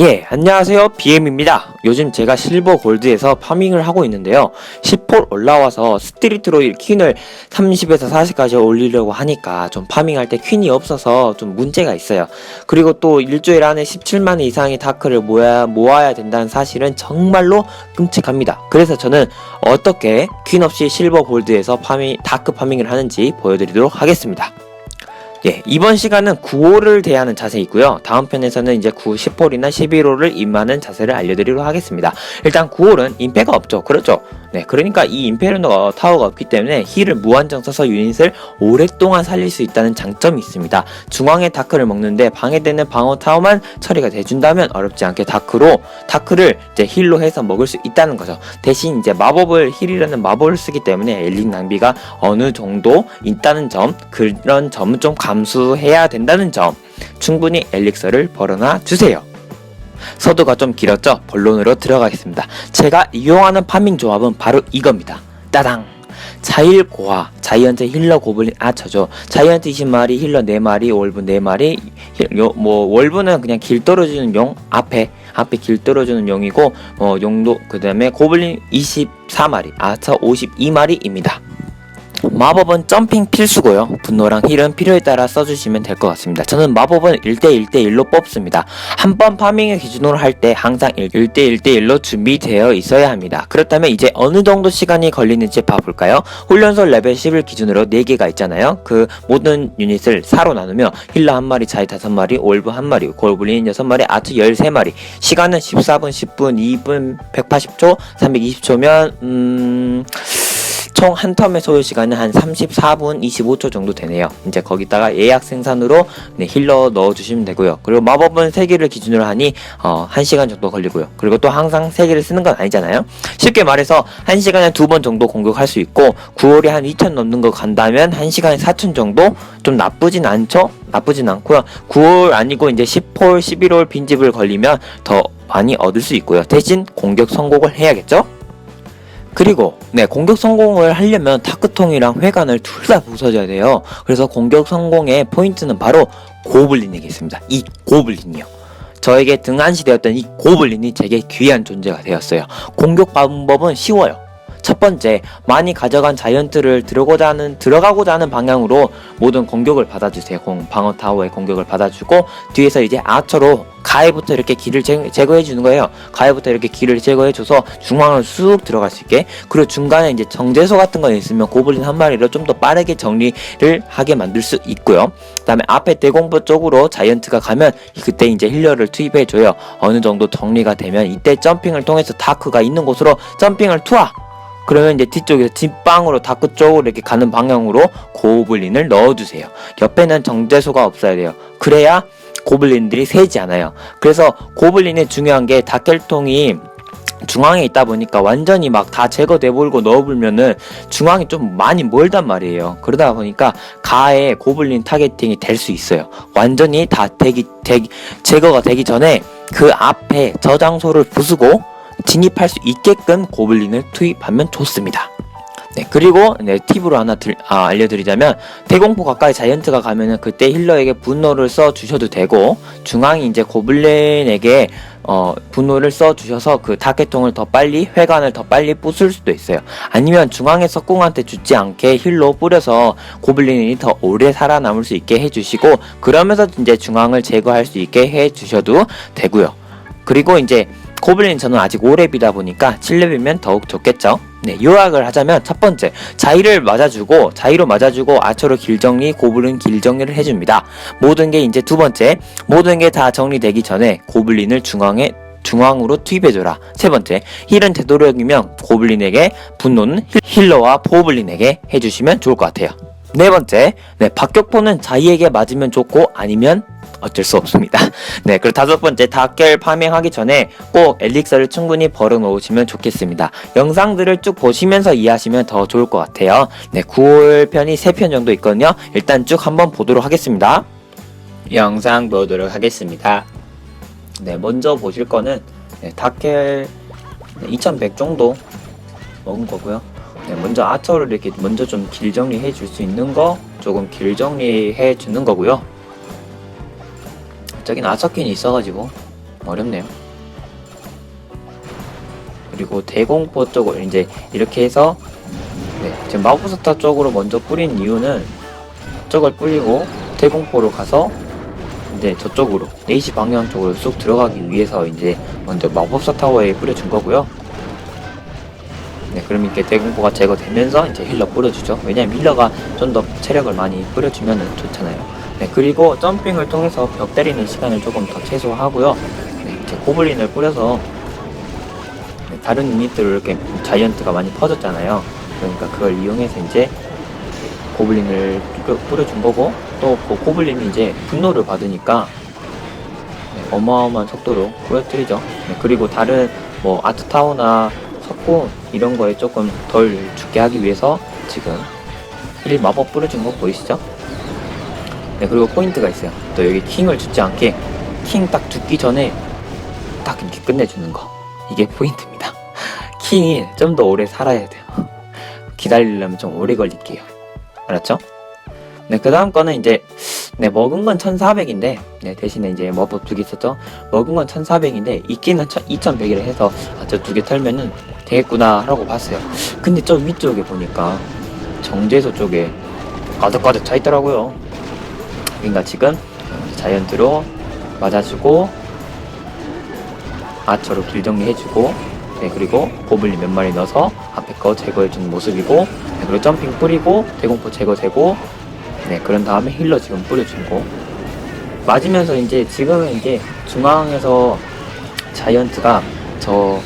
예, 안녕하세요. BM입니다. 요즘 제가 실버 골드에서 파밍을 하고 있는데요. 10폴 올라와서 스트리트로 이 퀸을 30에서 40까지 올리려고 하니까 좀 파밍할 때 퀸이 없어서 좀 문제가 있어요. 그리고 또 일주일 안에 17만 이상의 다크를 모아, 모아야 된다는 사실은 정말로 끔찍합니다. 그래서 저는 어떻게 퀸 없이 실버 골드에서 파밍, 다크 파밍을 하는지 보여드리도록 하겠습니다. 예, 이번 시간은 9호를 대하는 자세이고요. 다음 편에서는 이제 9, 10홀이나 11호를 임하는 자세를 알려드리도록 하겠습니다. 일단 9홀은 임페가 없죠. 그렇죠? 네, 그러니까 이 임페르노 타워가 없기 때문에 힐을 무한정 써서 유닛을 오랫동안 살릴 수 있다는 장점이 있습니다. 중앙에 다크를 먹는데 방해되는 방어 타워만 처리가 돼준다면 어렵지 않게 다크로 다크를 이제 힐로 해서 먹을 수 있다는 거죠. 대신 이제 마법을 힐이라는 마법을 쓰기 때문에 엘릭 낭비가 어느 정도 있다는 점 그런 점은 좀 감수해야 된다는 점 충분히 엘릭서를 벌어놔 주세요. 서두가 좀 길었죠? 본론으로 들어가겠습니다. 제가 이용하는 파밍 조합은 바로 이겁니다. 따당! 자일 고아, 자이언트 힐러 고블린 아처죠. 자이언트 20마리, 힐러 4마리, 월브 4마리, 힐- 요, 뭐, 월브는 그냥 길 떨어주는 용, 앞에, 앞에 길 떨어주는 용이고, 어, 용도, 그 다음에 고블린 24마리, 아처 52마리입니다. 마법은 점핑 필수고요. 분노랑 힐은 필요에 따라 써주시면 될 것 같습니다. 저는 마법은 1대1대1로 뽑습니다. 한 번 파밍을 기준으로 할 때 항상 1대1대1로 준비되어 있어야 합니다. 그렇다면 이제 어느 정도 시간이 걸리는지 봐볼까요? 훈련소 레벨 10을 기준으로 4개가 있잖아요. 그 모든 유닛을 4로 나누며 힐러 1마리, 자이 5마리, 올브 1마리, 골블린 6마리, 아트 13마리 시간은 14분, 10분, 2분, 180초, 320초면 음... 총 한 텀의 소요 시간은 한 34분 25초 정도 되네요. 이제 거기다가 예약 생산으로 네, 힐러 넣어주시면 되고요. 그리고 마법은 3개를 기준으로 하니 어, 1시간 정도 걸리고요. 그리고 또 항상 3개를 쓰는 건 아니잖아요. 쉽게 말해서 1시간에 2번 정도 공격할 수 있고 9월에 한 2천 넘는 거 간다면 1시간에 4천 정도 좀 나쁘진 않죠? 나쁘진 않고요. 9월 아니고 이제 10홀, 11홀 빈집을 걸리면 더 많이 얻을 수 있고요. 대신 공격 성공을 해야겠죠? 그리고 네 공격 성공을 하려면 타크통이랑 회관을 둘 다 부숴줘야 돼요. 그래서 공격 성공의 포인트는 바로 고블린에게 있습니다. 이 고블린이요. 저에게 등한시되었던 이 고블린이 제게 귀한 존재가 되었어요. 공격 방법은 쉬워요. 첫 번째, 많이 가져간 자이언트를 들어고자 하는, 들어가고자 하는 방향으로 모든 공격을 받아주세요. 공, 방어 타워의 공격을 받아주고, 뒤에서 이제 아처로 가해부터 이렇게 길을 제, 제거해 주는 거예요. 가해부터 이렇게 길을 제거해 줘서 중앙을 쑥 들어갈 수 있게. 그리고 중간에 이제 정제소 같은 거 있으면 고블린 한 마리로 좀 더 빠르게 정리를 하게 만들 수 있고요. 그 다음에 앞에 대공포 쪽으로 자이언트가 가면 그때 이제 힐러를 투입해 줘요. 어느 정도 정리가 되면 이때 점핑을 통해서 다크가 있는 곳으로 점핑을 투하! 그러면 이제 뒤쪽에서 뒷방으로 다크 쪽으로 이렇게 가는 방향으로 고블린을 넣어주세요. 옆에는 정제소가 없어야 돼요. 그래야 고블린들이 세지 않아요. 그래서 고블린의 중요한 게 다켈통이 중앙에 있다 보니까 완전히 막 다 제거돼 버리고 넣어불면은 중앙이 좀 많이 멀단 말이에요. 그러다 보니까 가에 고블린 타겟팅이 될 수 있어요. 완전히 다 되기, 되기, 제거가 되기 전에 그 앞에 저장소를 부수고 진입할 수 있게끔 고블린을 투입하면 좋습니다. 네, 그리고 네, 팁으로 하나 들, 아, 알려드리자면 대공포 가까이 자이언트가 가면은 그때 힐러에게 분노를 써 주셔도 되고 중앙이 이제 고블린에게 어, 분노를 써 주셔서 그 타겟통을 더 빨리 회관을 더 빨리 부술 수도 있어요. 아니면 중앙의 석궁한테 죽지 않게 힐로 뿌려서 고블린이 더 오래 살아남을 수 있게 해주시고 그러면서 이제 중앙을 제거할 수 있게 해주셔도 되고요. 그리고 이제 고블린 저는 아직 5렙이다 보니까 7렙이면 더욱 좋겠죠. 네, 요약을 하자면 첫 번째, 자이를 맞아주고, 자이로 맞아주고, 아처로 길정리, 고블린 길정리를 해줍니다. 모든 게 이제 두 번째, 모든 게 다 정리되기 전에 고블린을 중앙에 중앙으로 투입해줘라. 세 번째, 힐은 되도록이면 고블린에게, 분노는 힐- 힐러와 고블린에게 해주시면 좋을 것 같아요. 네 번째, 네, 박격포는 자이에게 맞으면 좋고, 아니면 어쩔 수 없습니다. 네, 그리고 다섯 번째, 닭결 파밍하기 전에 꼭 엘릭서를 충분히 벌어 놓으시면 좋겠습니다. 영상들을 쭉 보시면서 이해하시면 더 좋을 것 같아요. 네, 9월 편이 3편 정도 있거든요. 일단 쭉 한번 보도록 하겠습니다. 영상 보도록 하겠습니다. 네, 먼저 보실 거는 네, 닭결 2100 정도 먹은 거고요. 네, 먼저 아처를 이렇게 먼저 좀 길 정리해 줄 수 있는 거 조금 길 정리해 주는 거고요. 저긴 아처킨이 있어가지고 어렵네요. 그리고 대공포 쪽으로 이제 이렇게 해서 네, 지금 마법사타 쪽으로 먼저 뿌린 이유는 저걸 뿌리고 대공포로 가서 이제 저쪽으로 4시 방향 쪽으로 쑥 들어가기 위해서 이제 먼저 마법사 타워에 뿌려준 거고요. 네, 그럼 이렇게 대공포가 제거되면서 이제 힐러 뿌려주죠. 왜냐면 힐러가 좀 더 체력을 많이 뿌려주면 좋잖아요. 네, 그리고 점핑을 통해서 벽 때리는 시간을 조금 더 최소화하고요. 네, 이제 고블린을 뿌려서 네, 다른 유닛들을 이렇게 자이언트가 많이 퍼졌잖아요. 그러니까 그걸 이용해서 이제 고블린을 뿌려, 뿌려준 거고 또 그 고블린이 이제 분노를 받으니까 네, 어마어마한 속도로 뿌려뜨리죠. 네, 그리고 다른 뭐 아트타워나 석고 이런 거에 조금 덜 죽게 하기 위해서 지금 힐 마법 뿌려준 거 보이시죠? 네 그리고 포인트가 있어요. 또 여기 킹을 죽지 않게 킹 딱 죽기 전에 딱 이렇게 끝내주는 거 이게 포인트입니다. 킹이 좀 더 오래 살아야 돼요. 기다리려면 좀 오래 걸릴게요. 알았죠? 네, 그 다음 거는 이제, 네, 먹은 건 1400인데, 네, 대신에 이제 머버 두개 있었죠? 먹은 건 1400인데, 있기는 2100이라 해서, 아, 저 두 개 털면은 되겠구나, 하라고 봤어요. 근데 저 위쪽에 보니까, 정제소 쪽에 가득가득 차 있더라고요. 그러니까 지금, 어, 자이언트로 맞아주고, 아처로 길 정리해주고, 네, 그리고 고블린 몇 마리 넣어서 앞에 거 제거해주는 모습이고, 네, 그리고 점핑 뿌리고, 대공포 제거되고, 네, 그런 다음에 힐러 지금 뿌려주고, 맞으면서 이제 지금은 이제 중앙에서 자이언트가 저,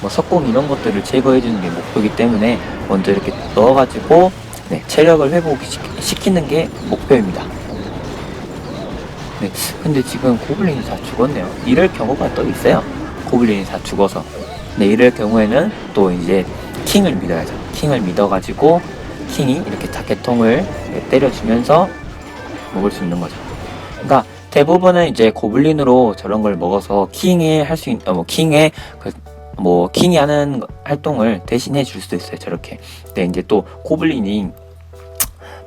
뭐 석공 이런 것들을 제거해주는 게 목표이기 때문에 먼저 이렇게 넣어가지고, 네, 체력을 회복시키는 게 목표입니다. 네, 근데 지금 고블린이 다 죽었네요. 이럴 경우가 또 있어요. 고블린이 다 죽어서. 네, 이럴 경우에는 또 이제 킹을 믿어야죠. 킹을 믿어가지고 킹이 이렇게 자켓통을 네, 때려주면서 먹을 수 있는 거죠. 그러니까 대부분은 이제 고블린으로 저런 걸 먹어서 킹이 할 수 있는, 어, 뭐 킹의 그, 뭐 킹이 하는 대신해 대신해 줄 수도 있어요. 저렇게. 근데 이제 또 고블린이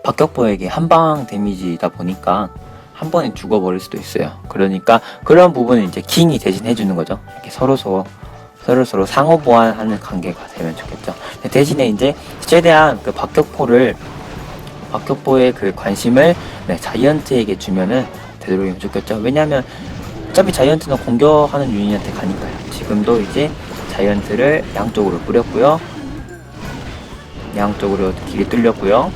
박격포에게 한방 데미지다 보니까 한 번에 죽어버릴 수도 있어요. 그러니까 그런 부분은 이제 킹이 대신 해주는 거죠. 이렇게 서로 서로 서로 서로 상호 보완하는 관계가 되면 좋겠죠. 대신에 이제 최대한 그 박격포를 박격포의 그 관심을 네, 자이언트에게 주면은 되도록이면 좋겠죠. 왜냐하면 어차피 자이언트는 공격하는 유닛한테 가니까요. 지금도 이제 자이언트를 양쪽으로 뿌렸고요. 양쪽으로 길이 뚫렸고요.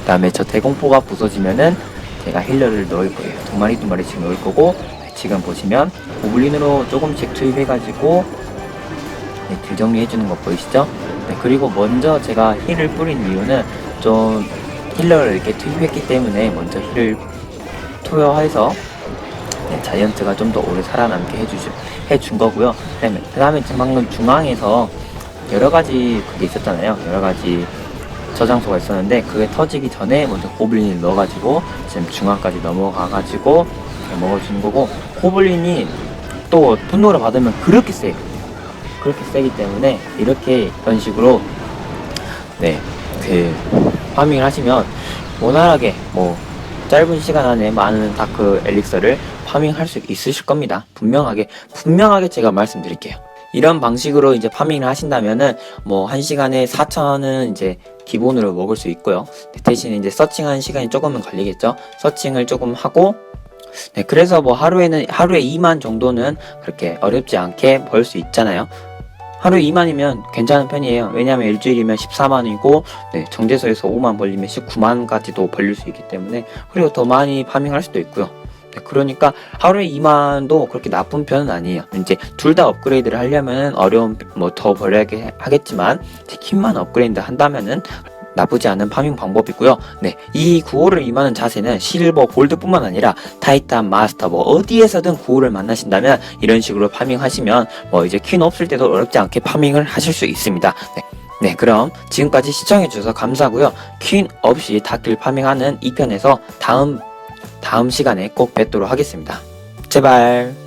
그 다음에 저 대공포가 부서지면은 제가 힐러를 넣을 거예요. 두 마리 두 마리씩 넣을 거고 네, 지금 보시면 고블린으로 조금씩 투입해가지고 네, 딜 정리해주는 거 보이시죠? 네, 그리고 먼저 제가 힐을 뿌린 이유는 좀 힐러를 이렇게 투입했기 때문에 먼저 힐을 투여해서 네, 자이언트가 좀 더 오래 살아남게 해주시, 해준 거고요. 그 다음에, 그다음에 지금 방금 중앙에서 여러 가지 그게 있었잖아요. 여러 가지 저장소가 있었는데 그게 터지기 전에 먼저 고블린을 넣어가지고 지금 중앙까지 넘어가가지고 먹어주는 거고 고블린이 또 분노를 받으면 그렇게 세요. 그렇게 세기 때문에 이렇게 이런 식으로 네그 파밍을 하시면 원활하게 뭐 짧은 시간 안에 많은 다크 엘릭서를 파밍할 수 있으실 겁니다. 분명하게 분명하게 제가 말씀드릴게요. 이런 방식으로 이제 파밍을 하신다면은 뭐 한 시간에 4천은 이제 기본으로 먹을 수 있고요. 대신에 이제 서칭하는 시간이 조금은 걸리겠죠. 서칭을 조금 하고 네, 그래서 뭐 하루에는 하루에 2만 정도는 그렇게 어렵지 않게 벌 수 있잖아요. 하루에 2만이면 괜찮은 편이에요. 왜냐하면 일주일이면 14만이고 네, 정제소에서 5만 벌리면 19만까지도 벌릴 수 있기 때문에 그리고 더 많이 파밍할 수도 있고요. 네, 그러니까 하루에 2만도 그렇게 나쁜 편은 아니에요. 이제 둘 다 업그레이드를 하려면 어려운 뭐 더 벌려야 하겠지만 kit만 업그레이드 한다면은 나쁘지 않은 파밍 방법이고요. 네, 이 구호를 임하는 자세는 실버, 골드뿐만 아니라 타이탄, 마스터 뭐 어디에서든 구호를 만나신다면 이런 식으로 파밍하시면 뭐 이제 퀸 없을 때도 어렵지 않게 파밍을 하실 수 있습니다. 네. 네, 그럼 지금까지 시청해주셔서 감사하고요. 퀸 없이 다킬 파밍하는 2편에서 다음, 다음 시간에 꼭 뵙도록 하겠습니다. 제발.